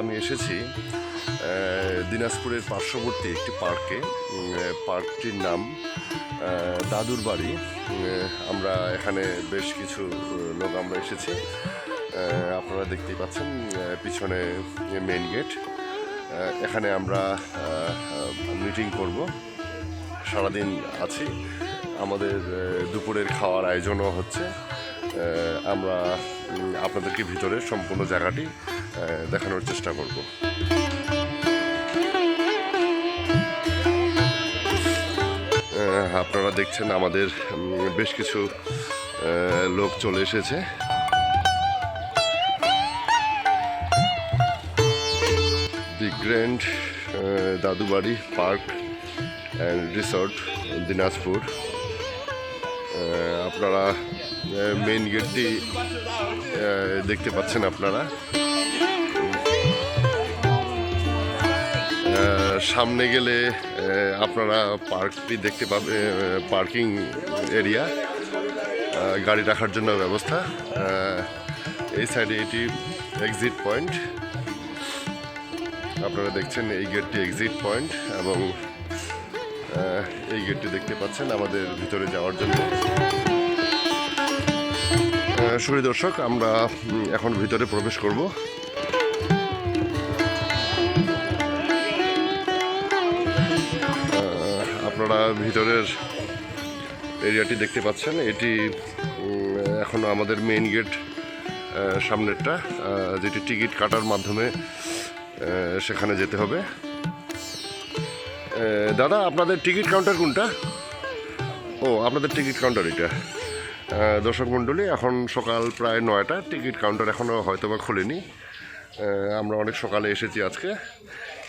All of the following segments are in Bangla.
আমি এসেছি দিনাজপুরের পার্শ্ববর্তী একটি পার্কে। পার্কটির নাম দাদুর বাড়ি। আমরা এখানে বেশ কিছু লোক আমরা এসেছি। আপনারা দেখতেই পাচ্ছেন পিছনে মেন গেট। এখানে আমরা মিটিং করব। সারাদিন আছি। আমাদের দুপুরের খাওয়ার আয়োজনও হচ্ছে। আমরা আপনাদেরকে ভিতরে সম্পূর্ণ জায়গাটি দেখানোর চেষ্টা করব। আপনারা দেখছেন আমাদের বেশ কিছু লোক চলে এসেছে। The grand Dadubari park and resort, Dinajpur. আপনারা মেন গেটটি দেখতে পাচ্ছেন আপনারা। সামনে গেলে আপনারা পার্কটি দেখতে পাবে পার্কিং এরিয়া গাড়ি রাখার জন্য ব্যবস্থা। এই সাইডে এটি এক্সিট পয়েন্ট আপনারা দেখছেন এই গেটটি এক্সিট পয়েন্ট এবং এই গেটটি দেখতে পাচ্ছেন আমাদের ভিতরে যাওয়ার জন্য। সুপ্রিয় দর্শক আমরা এখন ভিতরে প্রবেশ করব। আপনারা ভিতরের এরিয়াটি দেখতে পাচ্ছেন। এটি উম, এখনও আমাদের মেইন গেট সামনেরটা যেটি টিকিট কাটার মাধ্যমে সেখানে যেতে হবে। দাদা আপনাদের টিকিট কাউন্টার কোনটা? ও আপনাদের টিকিট কাউন্টার এটা। দর্শক মণ্ডলী, এখন সকাল প্রায় নয়টা, টিকিট কাউন্টার এখনও হয়তো বা খোলেনি আমরা অনেক সকালে এসেছি আজকে।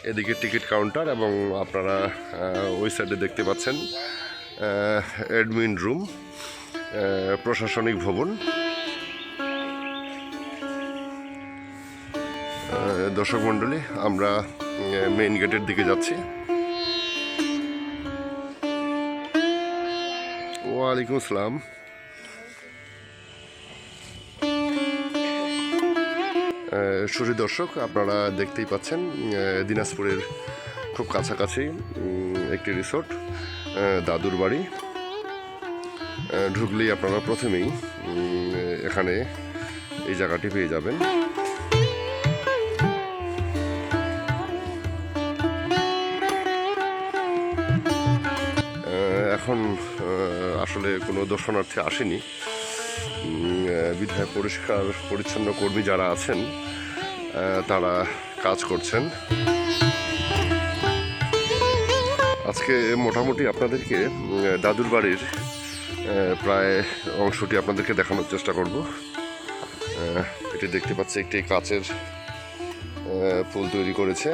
এদিকে টিকিট কাউন্টার এবং আপনারা ওই সাইডে দেখতে পাচ্ছেন অ্যাডমিন রুম প্রশাসনিক ভবন। দর্শক মণ্ডলী, আমরা মেইন গেটের দিকে যাচ্ছি। ওয়ালাইকুম আসসালাম। সুরী দর্শক, আপনারা দেখতেই পাচ্ছেন দিনাজপুরের খুব কাছাকাছি একটি রিসোর্ট দাদুর বাড়ি। ঢুকলেই আপনারা প্রথমেই এখানে এই জায়গাটি পেয়ে যাবেন। এখন আসলে কোনো দর্শনার্থী আসেনি। বিধায় পরিষ্কার, পরিচ্ছন্ন কর্মী যারা আছেন তারা কাজ করছেন। আজকে মোটামুটি আপনাদেরকে দাদুর বাড়ির প্রায় অংশটি আপনাদেরকে দেখানোর চেষ্টা করব। এটি দেখতে পাচ্ছি, একটি কাচের ফুল তৈরি করেছে।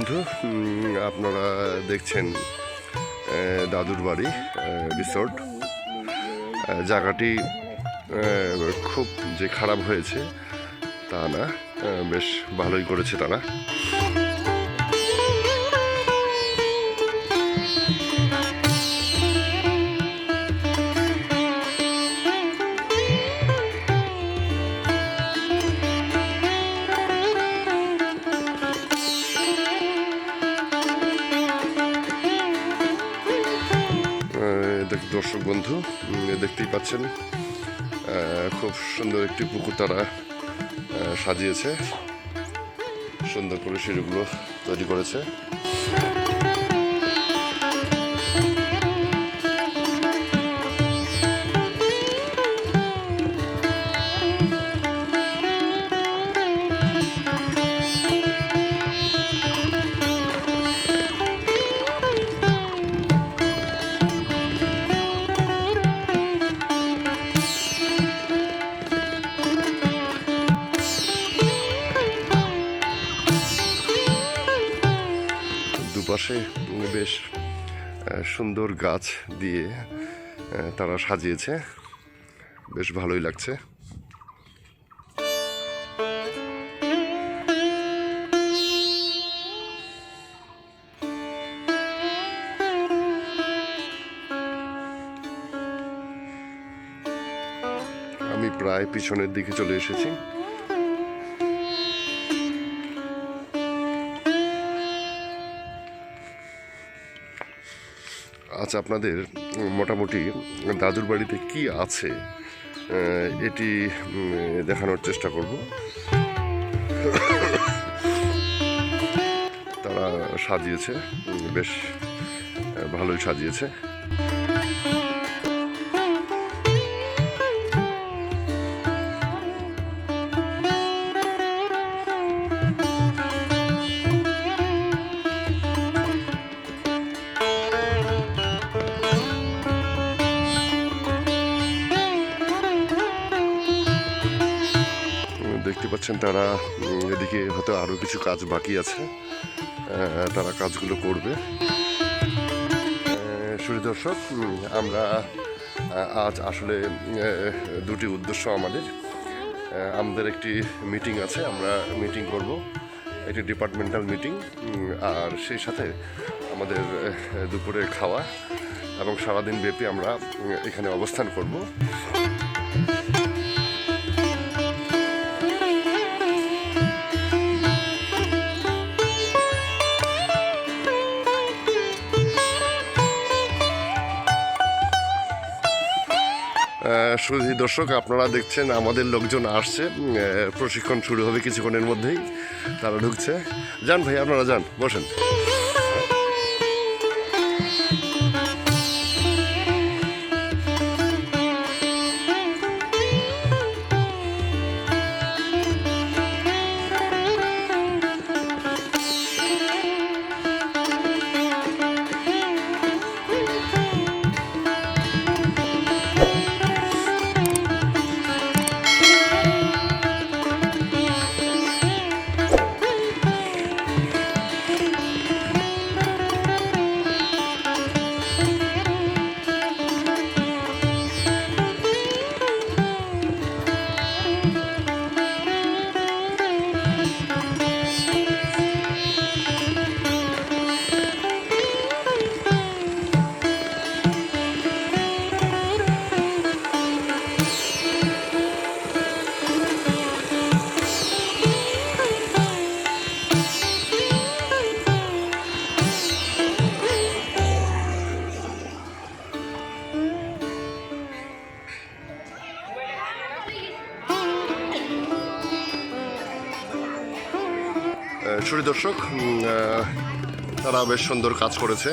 বন্ধু আপনারা দেখছেন দাদুর বাড়ি রিসোর্ট জায়গাটি খুব যে খারাপ হয়েছে, তা না বেশ ভালোই করেছে তারা। দর্শক বন্ধু দেখতেই পাচ্ছেন খুব সুন্দর একটি পুকুর তারা সাজিয়েছে। সুন্দর করে সিঁড়িগুলো তৈরি করেছে। দুপাশে বেশ সুন্দর গাছ দিয়ে তারা সাজিয়েছে। বেশ ভালোই লাগছে। আমি প্রায় পিছনের দিকে চলে এসেছি। আচ্ছা আপনাদের মোটামুটি দাদুর বাড়িতে কি আছে এটি দেখানোর চেষ্টা করব। তারা সাজিয়েছে বেশ ভালোই সাজিয়েছে। পাচ্ছেন তারা এদিকে হয়তো আরও কিছু কাজ বাকি আছে। তারা কাজগুলো করবে। সুরি দর্শক আমরা আজ আসলে দুটি উদ্দেশ্য আমাদের। আমাদের একটি মিটিং আছে, আমরা মিটিং করব, একটি ডিপার্টমেন্টাল মিটিং আর সেই সাথে আমাদের দুপুরে খাওয়া এবং সারাদিন ব্যাপী আমরা এখানে অবস্থান করব। শুধু দর্শক, আপনারা দেখছেন, আমাদের লোকজন আসছে। প্রশিক্ষণ শুরু হবে কিছুক্ষণের মধ্যেই। তারা ঢুকছে। যান ভাই, আপনারা যান, বসেন। সুরি দর্শক তারা বেশ সুন্দর কাজ করেছে।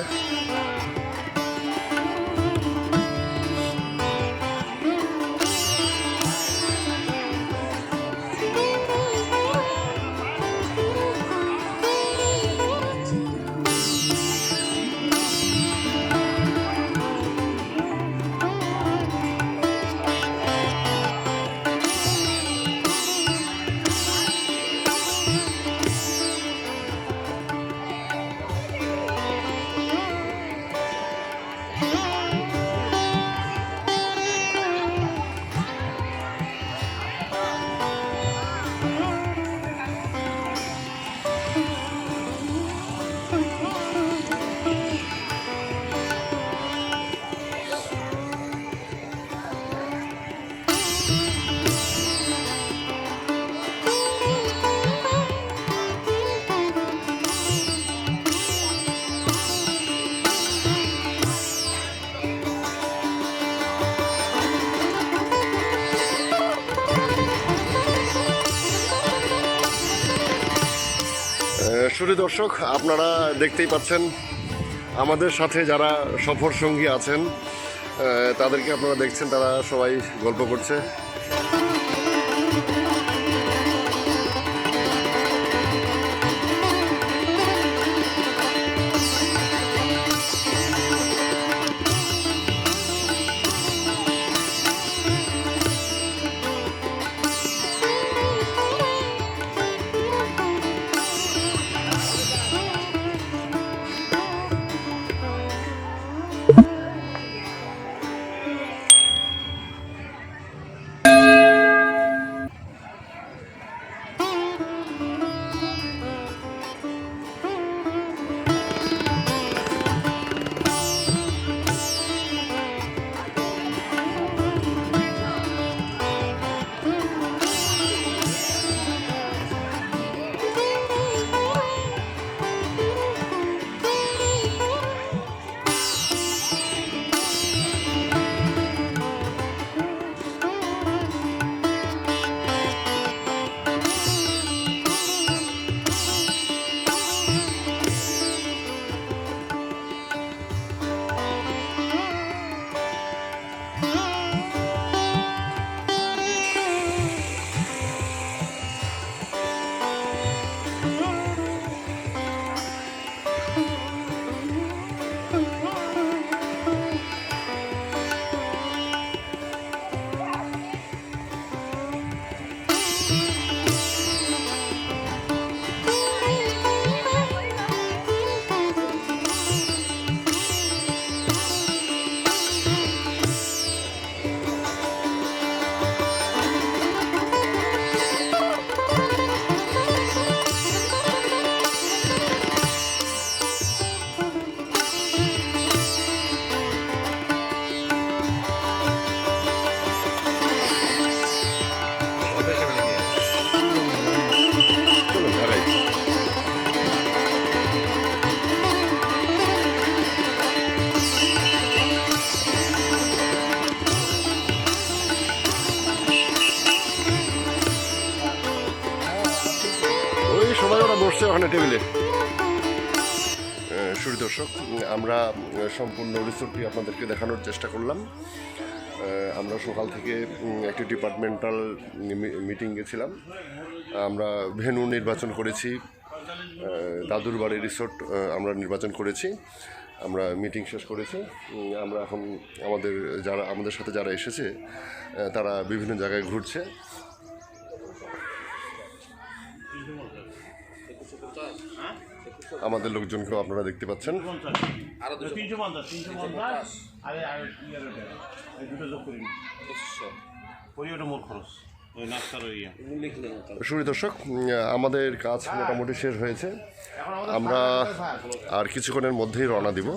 সুরি দর্শক, আপনারা দেখতেই পাচ্ছেন, আমাদের সাথে যারা সফর সঙ্গী আছেন তাদেরকে আপনারা দেখছেন, তারা সবাই গল্প করছে। সুরি দর্শক আমরা সম্পূর্ণ রিসোর্টটি আপনাদেরকে দেখানোর চেষ্টা করলাম। আমরা সকাল থেকে একটি ডিপার্টমেন্টাল মিটিং গেছিলাম। আমরা ভেন্যু নির্বাচন করেছি আহ, দাদুর বাড়ি রিসোর্ট আমরা নির্বাচন করেছি। আমরা মিটিং শেষ করেছি। আমরা এখন আমাদের যারা আমাদের সাথে যারা এসেছে তারা বিভিন্ন জায়গায় ঘুরছে। আমাদের লোকজনকেও আপনারা দেখতে পাচ্ছেন। তিনশো পঞ্চাশ তিনশো পঞ্চাশ আর ইয়ার ওটা এই দুটো যোগ করি ওই ওটা মোর খরচ ওই নাস্তার ওই ইয়ে। সুরি দর্শক আমাদের কাজ মোটামুটি শেষ হয়েছে। আমরা আর কিছুক্ষণের মধ্যেই রওনা দিব।